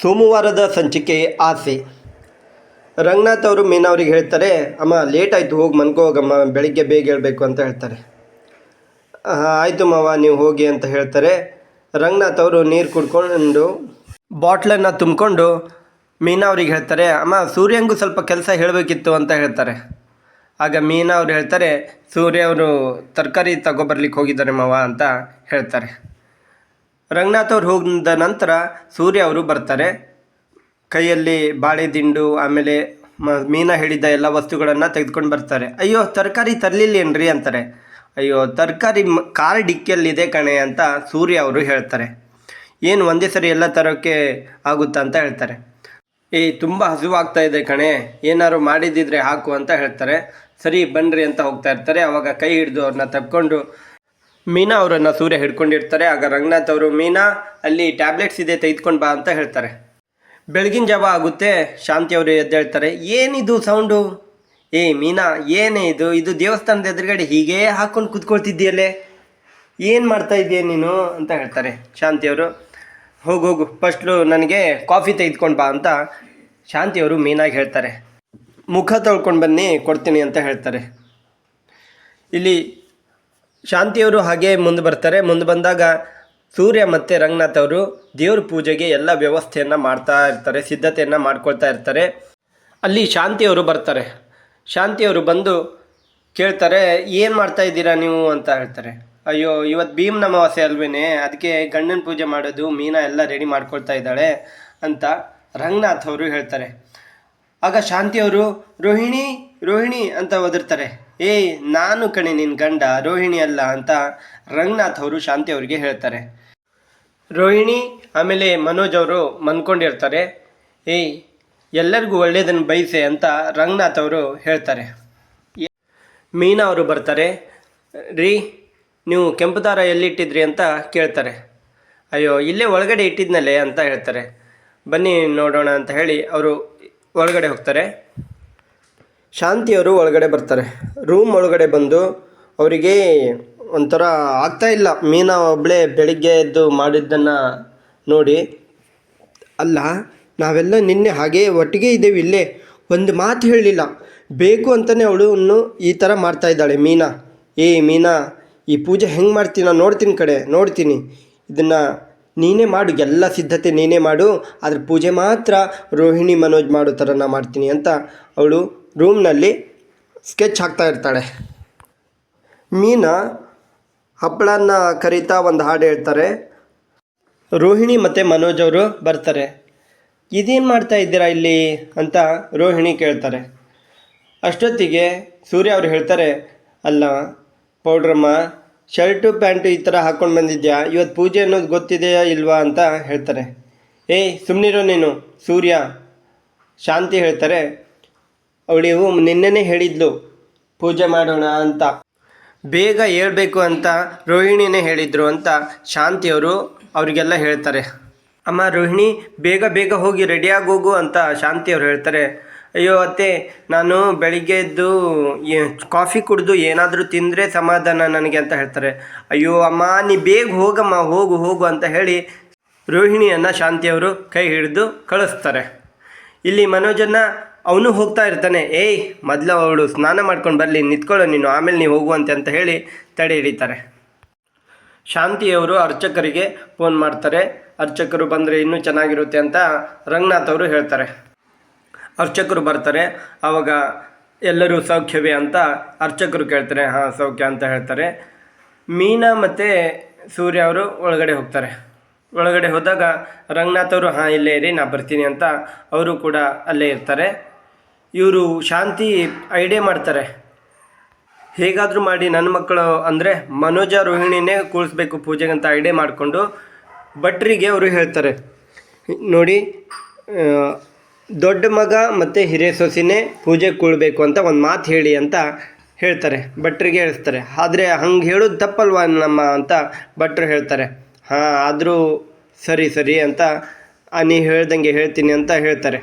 ಸೋಮವಾರದ ಸಂಚಿಕೆ ಆಸೆ. ರಂಗನಾಥ್ ಅವರು ಮೀನಾ ಅವ್ರಿಗೆ ಹೇಳ್ತಾರೆ, ಅಮ್ಮ ಲೇಟ್ ಆಯಿತು, ಹೋಗಿ ಮನ್ಕೋ ಹೋಗಮ್ಮ, ಬೆಳಿಗ್ಗೆ ಬೇಗ ಹೇಳಬೇಕು ಅಂತ ಹೇಳ್ತಾರೆ. ಆಯಿತು ಮಾವ, ನೀವು ಹೋಗಿ ಅಂತ ಹೇಳ್ತಾರೆ. ರಂಗನಾಥ್ ಅವರು ನೀರು ಕುಡ್ಕೊಂಡು ಬಾಟ್ಲನ್ನು ತುಂಬಿಕೊಂಡು ಮೀನಾ ಅವ್ರಿಗೆ ಹೇಳ್ತಾರೆ, ಅಮ್ಮ, ಸೂರ್ಯಂಗೂ ಸ್ವಲ್ಪ ಕೆಲಸ ಹೇಳಬೇಕಿತ್ತು ಅಂತ ಹೇಳ್ತಾರೆ. ಆಗ ಮೀನಾ ಅವ್ರು ಹೇಳ್ತಾರೆ, ಸೂರ್ಯ ಅವರು ತರಕಾರಿ ತಗೊಬರ್ಲಿಕ್ಕೆ ಹೋಗಿದ್ದಾರೆ ಮಾವ ಅಂತ ಹೇಳ್ತಾರೆ. ರಂಗನಾಥ್ ಅವ್ರು ಹೋಗಿದ ನಂತರ ಸೂರ್ಯ ಅವರು ಬರ್ತಾರೆ. ಕೈಯಲ್ಲಿ ಬಾಳೆ ದಿಂಡು, ಆಮೇಲೆ ಮ, ಮೀನಾ ಹಿಡಿದ ಎಲ್ಲ ವಸ್ತುಗಳನ್ನು ತೆಗೆದುಕೊಂಡು ಬರ್ತಾರೆ. ಅಯ್ಯೋ, ತರಕಾರಿ ತರಲಿಲ್ಲೇನ್ರಿ ಅಂತಾರೆ. ಅಯ್ಯೋ, ತರಕಾರಿ ಕಾರ್ ಡಿಕ್ಕಿಯಲ್ಲಿದೆ ಕಣೆ ಅಂತ ಸೂರ್ಯ ಅವರು ಹೇಳ್ತಾರೆ. ಏನು ಒಂದೇ ಸರಿ ಎಲ್ಲ ತರೋಕ್ಕೆ ಆಗುತ್ತಾ ಅಂತ ಹೇಳ್ತಾರೆ. ಏ, ತುಂಬ ಹಸಿವಾಗ್ತಾ ಇದೆ ಕಣೆ. ಏನಾದ್ರು ಮಾಡಿದ್ದಿದ್ರೆ ಹಾಕು ಅಂತ ಹೇಳ್ತಾರೆ. ಸರಿ ಬನ್ನಿರಿ ಅಂತ ಹೋಗ್ತಾ ಇರ್ತಾರೆ. ಅವಾಗ ಕೈ ಹಿಡಿದು ಅವ್ರನ್ನ ತಕ್ಕೊಂಡು ಮೀನಾ ಅವರನ್ನು ಸೂರ್ಯ ಹಿಡ್ಕೊಂಡಿರ್ತಾರೆ. ಆಗ ರಂಗನಾಥ್ ಅವರು, ಮೀನಾ, ಅಲ್ಲಿ ಟ್ಯಾಬ್ಲೆಟ್ಸ್ ಇದೆ, ತೆಗೆದುಕೊಂಡು ಬಾ ಅಂತ ಹೇಳ್ತಾರೆ. ಬೆಳಗಿನ ಜಾವ ಆಗುತ್ತೆ. ಶಾಂತಿ ಅವರು ಎದ್ದೇಳ್ತಾರೆ ಏನಿದು ಸೌಂಡು? ಏ ಮೀನಾ, ಏನೇ ಇದು? ಇದು ದೇವಸ್ಥಾನದ ಎದುರುಗಡೆ ಹೀಗೆ ಹಾಕ್ಕೊಂಡು ಕೂತ್ಕೊಳ್ತಿದ್ದೀಯಲ್ಲೇ? ಏನು ಮಾಡ್ತಾ ಇದೆಯಾ ನೀನು? ಅಂತ ಹೇಳ್ತಾರೆ ಶಾಂತಿಯವರು ಹೋಗು ಹೋಗು ಫಸ್ಟು ನನಗೆ ಕಾಫಿ ತೆಗೆದುಕೊಂಡು ಬಾ ಅಂತ ಶಾಂತಿಯವರು ಮೀನಾಗಿ ಹೇಳ್ತಾರೆ. ಮುಖ ತೊಳ್ಕೊಂಡು ಬನ್ನಿ, ಕೊಡ್ತೀನಿ ಅಂತ ಹೇಳ್ತಾರೆ. ಇಲ್ಲಿ ಶಾಂತಿಯವರು ಹಾಗೆ ಮುಂದೆ ಬರ್ತಾರೆ. ಮುಂದೆ ಬಂದಾಗ ಸೂರ್ಯ ಮತ್ತು ರಂಗನಾಥ್ ಅವರು ದೇವ್ರ ಪೂಜೆಗೆ ಎಲ್ಲ ವ್ಯವಸ್ಥೆಯನ್ನು ಮಾಡ್ತಾ ಇರ್ತಾರೆ, ಸಿದ್ಧತೆಯನ್ನು ಮಾಡ್ಕೊಳ್ತಾ ಇರ್ತಾರೆ. ಅಲ್ಲಿ ಶಾಂತಿಯವರು ಬರ್ತಾರೆ. ಶಾಂತಿಯವರು ಬಂದು ಕೇಳ್ತಾರೆ, ಏನು ಮಾಡ್ತಾ ಇದ್ದೀರಾ ನೀವು? ಅಂತ ಹೇಳ್ತಾರೆ. ಅಯ್ಯೋ ಇವತ್ತು ಭೀಮ್ ಅಮಾವಾಸ್ಯೆ ಅಲ್ವೇನೆ? ಅದಕ್ಕೆ ಗಂಡನ ಪೂಜೆ ಮಾಡೋದು, ಮೀನಾ ಎಲ್ಲ ರೆಡಿ ಮಾಡ್ಕೊಳ್ತಾ ಇದ್ದಾಳೆ ಅಂತ ರಂಗನಾಥ್ ಅವರು ಹೇಳ್ತಾರೆ. ಆಗ ಶಾಂತಿಯವರು, ರೋಹಿಣಿ ರೋಹಿಣಿ ಅಂತ ಒದರ್ತಾರೆ. ಏಯ್ ನಾನು ಕಣೆ ನಿನ್ನ ಗಂಡ, ರೋಹಿಣಿ ಅಲ್ಲ ಅಂತ ರಂಗನಾಥ್ ಅವರು ಶಾಂತಿ ಅವರಿಗೆ ಹೇಳ್ತಾರೆ. ರೋಹಿಣಿ, ಆಮೇಲೆ ಮನೋಜ್ ಅವರು ಮನ್ಕೊಂಡಿರ್ತಾರೆ. ಏಯ್ ಎಲ್ಲರಿಗೂ ಒಳ್ಳೆಯದನ್ನು ಬಯಸೆ ಅಂತ ರಂಗನಾಥ್ ಅವರು ಹೇಳ್ತಾರೆ. ಮೀನಾ ಅವರು ಬರ್ತಾರೆ. ರೀ, ನೀವು ಕೆಂಪು ದಾರ ಎಲ್ಲಿಟ್ಟಿದ್ರಿ ಅಂತ ಕೇಳ್ತಾರೆ. ಅಯ್ಯೋ, ಇಲ್ಲೇ ಒಳಗಡೆ ಇಟ್ಟಿದ್ನಲ್ಲೇ ಅಂತ ಹೇಳ್ತಾರೆ. ಬನ್ನಿ ನೋಡೋಣ ಅಂತ ಹೇಳಿ ಅವರು ಒಳಗಡೆ ಹೋಗ್ತಾರೆ. ಶಾಂತಿಯವರು ಒಳಗಡೆ ಬರ್ತಾರೆ. ರೂಮ್ ಒಳಗಡೆ ಬಂದು ಅವರಿಗೆ ಒಂಥರ ಇಲ್ಲ. ಮೀನಾ ಒಬ್ಬಳೇ ಬೆಳಿಗ್ಗೆ ಎದ್ದು ಮಾಡಿದ್ದನ್ನು ನೋಡಿ, ಅಲ್ಲ, ನಾವೆಲ್ಲ ನಿನ್ನೆ ಹಾಗೆ ಒಟ್ಟಿಗೆ ಇದ್ದೇವೆ ಇಲ್ಲೇ. ಒಂದು ಮಾತು ಹೇಳಲಿಲ್ಲ. ಬೇಕು ಅಂತಲೇ ಅವಳು ಈ ಥರ ಮಾಡ್ತಾ ಇದ್ದಾಳೆ ಮೀನಾ. ಏ ಮೀನಾ, ಈ ಪೂಜೆ ಹೆಂಗೆ ಮಾಡ್ತೀನಿ ನಾನು ನೋಡ್ತೀನಿ ಕಡೆ, ನೋಡ್ತೀನಿ. ಇದನ್ನು ನೀನೇ ಮಾಡು. ಎಲ್ಲ ಸಿದ್ಧತೆ ನೀನೇ ಮಾಡು. ಅದ್ರ ಪೂಜೆ ಮಾತ್ರ ರೋಹಿಣಿ ಮನೋಜ್ ಮಾಡೋ ಥರ ನಾ ಮಾಡ್ತೀನಿ ಅಂತ ಅವಳು ರೂಮ್ನಲ್ಲಿ ಸ್ಕೆಚ್ ಹಾಕ್ತಾ ಇರ್ತಾಳೆ. ಮೀನಾ ಹಪ್ಪಳನ್ನ ಕರಿತಾ ಒಂದು ಹಾಡು ಹೇಳ್ತಾರೆ. ರೋಹಿಣಿ ಮತ್ತು ಮನೋಜ್ ಅವರು ಬರ್ತಾರೆ. ಇದೇನು ಮಾಡ್ತಾ ಇದ್ದೀರಾ ಇಲ್ಲಿ ಅಂತ ರೋಹಿಣಿ ಕೇಳ್ತಾರೆ. ಅಷ್ಟೊತ್ತಿಗೆ ಸೂರ್ಯ ಅವರು ಹೇಳ್ತಾರೆ, ಅಲ್ಲ, ಪೌಡ್ರಮ್ಮ, ಶರ್ಟು, ಪ್ಯಾಂಟು ಈ ಥರ ಹಾಕ್ಕೊಂಡು ಬಂದಿದ್ಯಾ? ಇವತ್ತು ಪೂಜೆ ಅನ್ನೋದು ಗೊತ್ತಿದೆಯಾ ಇಲ್ವಾ ಅಂತ ಹೇಳ್ತಾರೆ. ಏಯ್ ಸುಮ್ಮನಿರೋ ನೀನು, ಸೂರ್ಯ, ಶಾಂತಿ ಹೇಳ್ತಾರೆ. ಅವಳಿವು ನಿನ್ನೆ ಹೇಳಿದ್ಲು, ಪೂಜೆ ಮಾಡೋಣ ಅಂತ. ಬೇಗ ಹೇಳ್ಬೇಕು ಅಂತ ರೋಹಿಣಿನೇ ಹೇಳಿದ್ರು ಅಂತ ಶಾಂತಿಯವರು ಅವರಿಗೆಲ್ಲ ಹೇಳ್ತಾರೆ. ಅಮ್ಮ ರೋಹಿಣಿ, ಬೇಗ ಬೇಗ ಹೋಗಿ ರೆಡಿಯಾಗಿ ಹೋಗು ಅಂತ ಶಾಂತಿಯವರು ಹೇಳ್ತಾರೆ. ಅಯ್ಯೋ ಅತ್ತೆ, ನಾನು ಬೆಳಿಗ್ಗೆ ಎದ್ದು ಕಾಫಿ ಕುಡಿದು ಏನಾದರೂ ತಿಂದರೆ ಸಮಾಧಾನ ನನಗೆ ಅಂತ ಹೇಳ್ತಾರೆ. ಅಯ್ಯೋ ಅಮ್ಮ, ನೀ ಬೇಗ ಹೋಗಮ್ಮ, ಹೋಗು ಹೋಗು ಅಂತ ಹೇಳಿ ರೋಹಿಣಿಯನ್ನು ಶಾಂತಿಯವರು ಕೈ ಹಿಡಿದು ಕಳಿಸ್ತಾರೆ. ಇಲ್ಲಿ ಮನೋಜನ್ನ ಅವನು ಹೋಗ್ತಾ ಇರ್ತಾನೆ, ಏಯ್, ಮೊದಲು ಅವಳು ಸ್ನಾನ ಮಾಡ್ಕೊಂಡು ಬರಲಿ, ನಿಂತ್ಕೊಳ್ಳೋ, ನೀನು ಆಮೇಲೆ ನೀವು ಹೋಗುವಂತೆ ಅಂತ ಹೇಳಿ ತಡೆ ಹಿಡಿತಾರೆ. ಶಾಂತಿಯವರು ಅರ್ಚಕರಿಗೆ ಫೋನ್ ಮಾಡ್ತಾರೆ, ಅರ್ಚಕರು ಬಂದರೆ ಇನ್ನೂ ಚೆನ್ನಾಗಿರುತ್ತೆ ಅಂತ ರಂಗನಾಥ್ ಅವರು ಹೇಳ್ತಾರೆ. ಅರ್ಚಕರು ಬರ್ತಾರೆ ಆವಾಗ ಎಲ್ಲರೂ ಸೌಖ್ಯವೇ ಅಂತ ಅರ್ಚಕರು ಕೇಳ್ತಾರೆ, ಹಾಂ, ಸೌಖ್ಯ ಅಂತ ಹೇಳ್ತಾರೆ. ಮೀನಾ ಮತ್ತು ಸೂರ್ಯ ಅವರು ಒಳಗಡೆ ಹೋಗ್ತಾರೆ. ಒಳಗಡೆ ಹೋದಾಗ ರಂಗನಾಥ್ ಅವರು, ಹಾಂ, ಇಲ್ಲೇ ಇರಿ, ನಾ ಬರ್ತೀನಿ ಅಂತ ಅವರು ಕೂಡ ಅಲ್ಲೇ ಇರ್ತಾರೆ. ಇವರು ಶಾಂತಿ ಐಡಿಯಾ ಮಾಡ್ತಾರೆ. ಹೇಗಾದರೂ ಮಾಡಿ ನನ್ನ ಮಕ್ಕಳು ಅಂದರೆ ಮನೋಜ ರೋಹಿಣಿನೇ ಕೂರಿಸ್ಬೇಕು ಪೂಜೆಗೆ ಅಂತ ಐಡಿಯಾ ಮಾಡಿಕೊಂಡು. ಭಟ್ರಿಗೆ ಅವರು ಹೇಳ್ತಾರೆ. ನೋಡಿ ದೊಡ್ಡ ಮಗ ಮತ್ತು ಹಿರಿಯ ಸೊಸಿನೇ ಪೂಜೆಗೆ ಕೂಳ್ಬೇಕು ಅಂತ ಒಂದು ಮಾತು ಹೇಳಿ ಅಂತ ಹೇಳ್ತಾರೆ. ಭಟ್ರಿಗೆ ಹೇಳ್ತಾರೆ. ಆದರೆ ಹಂಗೆ ಹೇಳೋದು ತಪ್ಪಲ್ವಾ ನಮ್ಮ ಅಂತ ಭಟ್ರು ಹೇಳ್ತಾರೆ. ಹಾಂ, ಆದರೂ ಸರಿ ಸರಿ ಅಂತ ನೀ ಹೇಳ್ದಂಗೆ ಹೇಳ್ತೀನಿ ಅಂತ ಹೇಳ್ತಾರೆ.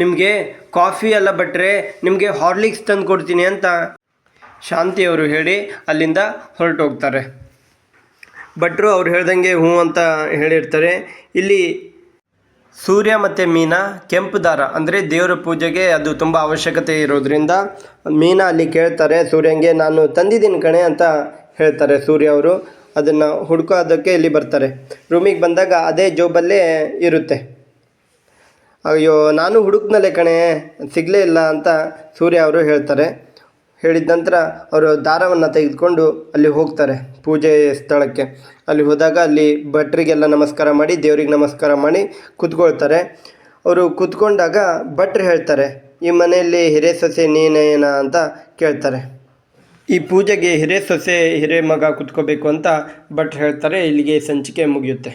ನಿಮಗೆ ಕಾಫಿ ಎಲ್ಲ ಬಿಟ್ಟರೆ ನಿಮಗೆ ಹಾರ್ಲಿಕ್ಸ್ ತಂದು ಕೊಡ್ತೀನಿ ಅಂತ ಶಾಂತಿಯವರು ಹೇಳಿ ಅಲ್ಲಿಂದ ಹೊರಟೋಗ್ತಾರೆ. ಭಟ್ರು ಅವ್ರು ಹೇಳ್ದಂಗೆ ಹ್ಞೂ ಅಂತ ಹೇಳಿರ್ತಾರೆ. ಇಲ್ಲಿ ಸೂರ್ಯ ಮತ್ತು ಮೀನಾ ಕೆಂಪು ದಾರ, ಅಂದರೆ ದೇವರ ಪೂಜೆಗೆ ಅದು ತುಂಬ ಅವಶ್ಯಕತೆ ಇರೋದ್ರಿಂದ ಮೀನಾ ಅಲ್ಲಿ ಕೇಳ್ತಾರೆ, ಸೂರ್ಯಂಗೆ ನಾನು ತಂದಿದ್ದೀನಿ ಕಣೆ ಅಂತ ಹೇಳ್ತಾರೆ ಸೂರ್ಯ ಅವರು. ಅದನ್ನು ಹುಡ್ಕೋದಕ್ಕೆ ಇಲ್ಲಿ ಬರ್ತಾರೆ. ರೂಮಿಗೆ ಬಂದಾಗ ಅದೇ ಜೋಬಲ್ಲೇ ಇರುತ್ತೆ. ಅಯ್ಯೋ, ನಾನು ಹುಡುಕ್ನಲ್ಲೇ ಕಣೆ, ಸಿಗಲೇ ಇಲ್ಲ ಅಂತ ಸೂರ್ಯ ಅವರು ಹೇಳ್ತಾರೆ. ಹೇಳಿದ ನಂತರ ಅವರು ದಾರವನ್ನು ತೆಗೆದುಕೊಂಡು ಅಲ್ಲಿ ಹೋಗ್ತಾರೆ ಪೂಜೆ ಸ್ಥಳಕ್ಕೆ. ಅಲ್ಲಿ ಹೋದಾಗ ಅಲ್ಲಿ ಭಟ್ರಿಗೆಲ್ಲ ನಮಸ್ಕಾರ ಮಾಡಿ, ದೇವ್ರಿಗೆ ನಮಸ್ಕಾರ ಮಾಡಿ ಕೂತ್ಕೊಳ್ತಾರೆ. ಅವರು ಕೂತ್ಕೊಂಡಾಗ ಭಟ್ರು ಹೇಳ್ತಾರೆ, ಈ ಮನೆಯಲ್ಲಿ ಹಿರೆ ಸೊಸೆ ನೀನೇನ? ಅಂತ ಕೇಳ್ತಾರೆ. ಈ ಪೂಜೆಗೆ ಹಿರೇ ಸೊಸೆ ಹಿರೇ ಮಗ ಕೂತ್ಕೋಬೇಕು ಅಂತ ಭಟ್ರು ಹೇಳ್ತಾರೆ. ಇಲ್ಲಿಗೆ ಸಂಚಿಕೆ ಮುಗಿಯುತ್ತೆ.